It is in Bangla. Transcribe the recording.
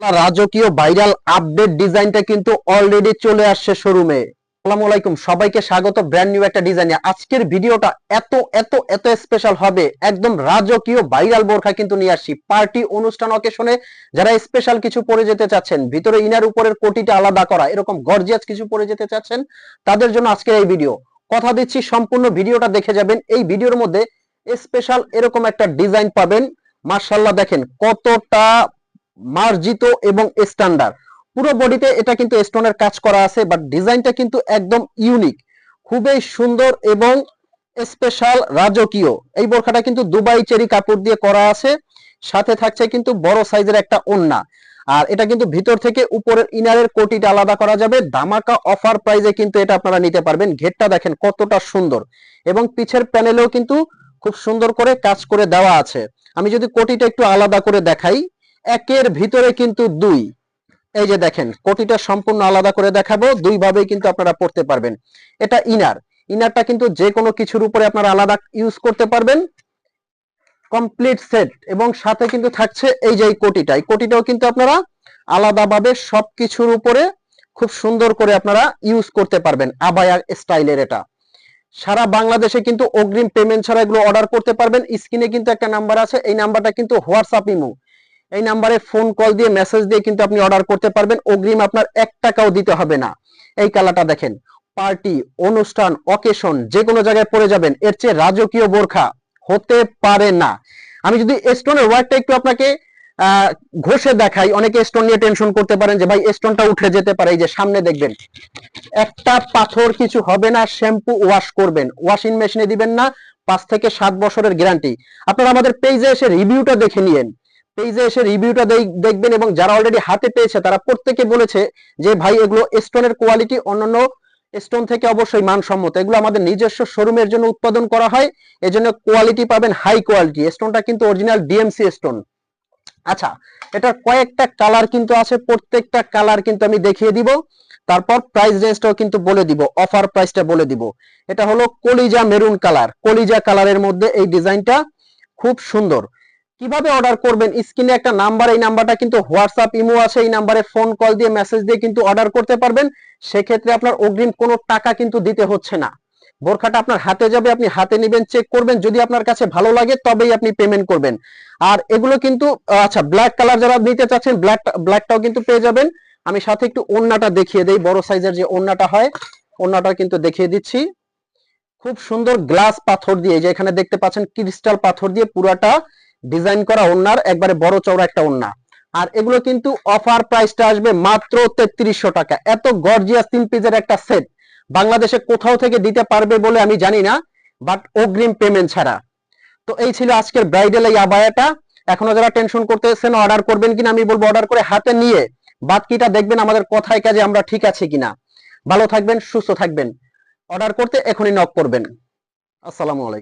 রাজকীয় ভাইরাল আপডেট ডিজাইনটা কিন্তু অলরেডি চলে আসছে শোরুমে আসসালামু আলাইকুম, সবাইকে স্বাগত ব্র্যান্ড নিউ একটা ডিজাইনে আজকের ভিডিওটা এত এত এত স্পেশাল হবে, একদম রাজকীয় ভাইরাল বোরখা কিন্তু নিয়ে আসছি। পার্টি অনুষ্ঠান অকেশনে যারা স্পেশাল কিছু পরে যেতে চাচ্ছেন, ভিতরে ইনার উপরের কোটিটা আলাদা করা, এরকম গর্জিয়াস কিছু পরে যেতে চাচ্ছেন, তাদের জন্য আজকের এই ভিডিও কথা দিচ্ছি, সম্পূর্ণ ভিডিওটা দেখে যাবেন। এই ভিডিওর মধ্যে স্পেশাল এরকম একটা ডিজাইন পাবেন। মার্শাল্লাহ দেখেন কতটা মার্জিত এবং স্ট্যান্ডার্ড পুরো বডিতে এটা কিন্তু স্টোনের কাজ করা আছে বাট ডিজাইনটা কিন্তু একদম ইউনিক খুবই সুন্দর এবং স্পেশাল রাজকীয়। এই বোরখাটা কিন্তু দুবাই চেরি কাপড় দিয়ে করা আছে, সাথে থাকছে কিন্তু বড় সাইজের একটা ওন্না। আর এটা কিন্তু ভিতর থেকে উপরের ইনারের কোটিটা আলাদা করা যাবে। ধামাকা অফার প্রাইজে কিন্তু এটা আপনারা নিতে পারবেন। ঘেরটা দেখেন কতটা সুন্দর। এবং পিছের প্যানেলেও কিন্তু খুব সুন্দর করে কাজ করে দেওয়া আছে। আমি যদি কোটিটা একটু আলাদা করে দেখাই একের ভিতরে কিন্তু দুই। এই যে দেখেন, কোটিটা সম্পূর্ণ আলাদা করে দেখাবো দুই ভাবেই কিন্তু আপনারা পড়তে পারবেন। এটা ইনার ইনারটা কিন্তু যে কোনো কিছুর উপরে আপনারা আলাদা ইউজ করতে পারবেন। কমপ্লিট সেট এবং সাথে কিন্তু থাকছে এই যে কোটিটা। এই কোটিটাও কিন্তু আপনারা আলাদাভাবে সব কিছুর উপরে খুব সুন্দর করে আপনারা ইউজ করতে পারবেন, আবায়া স্টাইলের এটা। সারা বাংলাদেশে কিন্তু অগ্রিম পেমেন্ট ছাড়া এগুলো অর্ডার করতে পারবেন। স্ক্রিনে কিন্তু একটা নাম্বার আছে, এই নাম্বারটা কিন্তু হোয়াটসঅ্যাপ ইমো। এই নাম্বারে ফোন কল দিয়ে মেসেজ দিয়ে কিন্তু আপনি অর্ডার করতে পারবেন। অগ্রিম আপনার এক টাকাও দিতে হবে না। এই কালারটা দেখেন পার্টি অনুষ্ঠান অকেশন যে কোনো জায়গায় পড়ে যাবেন, এর চেয়ে রাজকীয় বোরখা হতে পারে না। আমি যদি স্টোনের ওয়ার্কটা একটু আপনাকে ঘষে দেখাই, অনেকে স্টোন নিয়ে টেনশন করতে পারেন যে, ভাই স্টোনটা উঠে যেতে পারে। এই যে সামনে দেখবেন, একটা পাথর কিছু হবে না শ্যাম্পু ওয়াশ করবেন। ওয়াশিং মেশিনে দিবেন না, পাঁচ থেকে সাত বছরের গ্যারান্টি আপনারা আমাদের পেজে এসে রিভিউটা দেখে নিয়েন। পেজে এসে রিভিউটা দেখবেন এবং যারা অলরেডি হাতে পেয়েছে, তারা প্রত্যেকে বলেছে যে, ভাই, এগুলো স্টোনের কোয়ালিটি অন্যান্য স্টোন থেকে অবশ্যই মানসম্মত। এগুলো আমাদের নিজস্ব শোরুমের জন্য উৎপাদন করা হয়। এজন্য কোয়ালিটি পাবেন হাই কোয়ালিটি স্টোনটা কিন্তু অরিজিনাল ডিএমসি স্টোন আচ্ছা এটার কয়েকটা কালার কিন্তু আছে, প্রত্যেকটা কালার কিন্তু আমি দেখিয়ে দিব। তারপর প্রাইস রেঞ্জটাও কিন্তু বলে দিব অফার প্রাইসটা বলে দিব। এটা হলো কলিজা মেরুন কালার কলিজা কালারের মধ্যে এই ডিজাইনটা খুব সুন্দর। কীভাবে অর্ডার করবেন? স্ক্রিনে একটা নাম্বার এই নাম্বারটা কিন্তু হোয়াটসঅ্যাপ ইমো আছে, এই নাম্বারে ফোন কল দিয়ে মেসেজ দিয়ে কিন্তু অর্ডার করতে পারবেন। সেক্ষেত্রে আপনার অগ্রিম কোনো টাকা কিন্তু দিতে হচ্ছে না। বোরখাটা আপনার হাতে যাবে, আপনি হাতে নেবেন চেক করবেন। যদি আপনার কাছে ভালো লাগে, তবেই আপনি পেমেন্ট করবেন। আর এগুলো কিন্তু আচ্ছা ব্ল্যাক কালার যারা নিতে চাচ্ছেন ব্ল্যাক ব্ল্যাকটাও কিন্তু পেয়ে যাবেন। আমি সাথে একটু ওন্নাটা দেখিয়ে দেই, বড় সাইজের যে ওন্নাটা হয় ওন্নাটা কিন্তু দেখিয়ে দিচ্ছি। খুব সুন্দর গ্লাস পাথর দিয়ে যে এখানে দেখতে পাচ্ছেন ক্রিস্টাল পাথর দিয়ে পুরাটা ডিজাইন করা ওন্নার একবারে বড় চওড়া একটা ওন্না আর এগুলো কিন্তু অফার প্রাইসটা আসবে মাত্র তেত্রিশশো টাকা। এত গর্জিয়াস তিন পিজের একটা সেট বাংলাদেশে কোথাও থেকে দিতে পারবে বলে আমি জানি না বাট অগ্রিম পেমেন্ট ছাড়া। তো এই ছিল আজকের ব্রাইডাল এই আবায়াটা। এখনও যারা টেনশন করতেছেন অর্ডার করবেন কিনা আমি বলব অর্ডার করে হাতে নিয়ে বাকিটা দেখবেন আমাদের কথায় কাজে আমরা ঠিক আছে কিনা। ভালো থাকবেন, সুস্থ থাকবেন। অর্ডার করতে এখনই নক করবেন। আসসালামু আলাইকুম।